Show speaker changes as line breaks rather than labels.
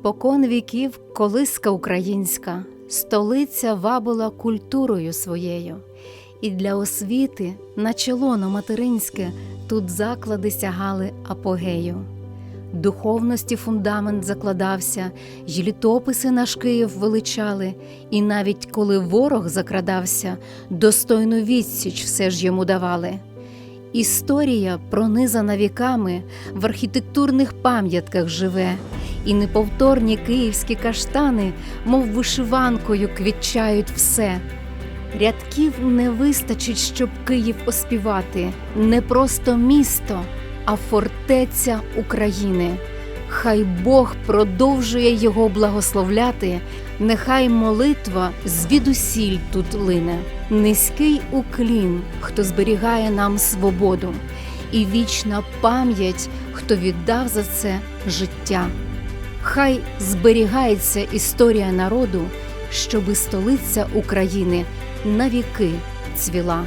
Спокон віків колиска українська, столиця вабила культурою своєю, і для освіти на чолоно материнське тут заклади сягали апогею. Духовності фундамент закладався, й літописи наш Київ величали, і навіть коли ворог закрадався, достойну відсіч все ж йому давали. Історія, пронизана віками, в архітектурних пам'ятках живе, і неповторні київські каштани, мов вишиванкою, квітчають все. Рядків не вистачить, щоб Київ оспівати, не просто місто, а фортеця України. Хай Бог продовжує його благословляти, нехай молитва звідусіль тут лине, низький уклін, хто зберігає нам свободу, і вічна пам'ять, хто віддав за це життя. Хай зберігається історія народу, щоби столиця України навіки цвіла.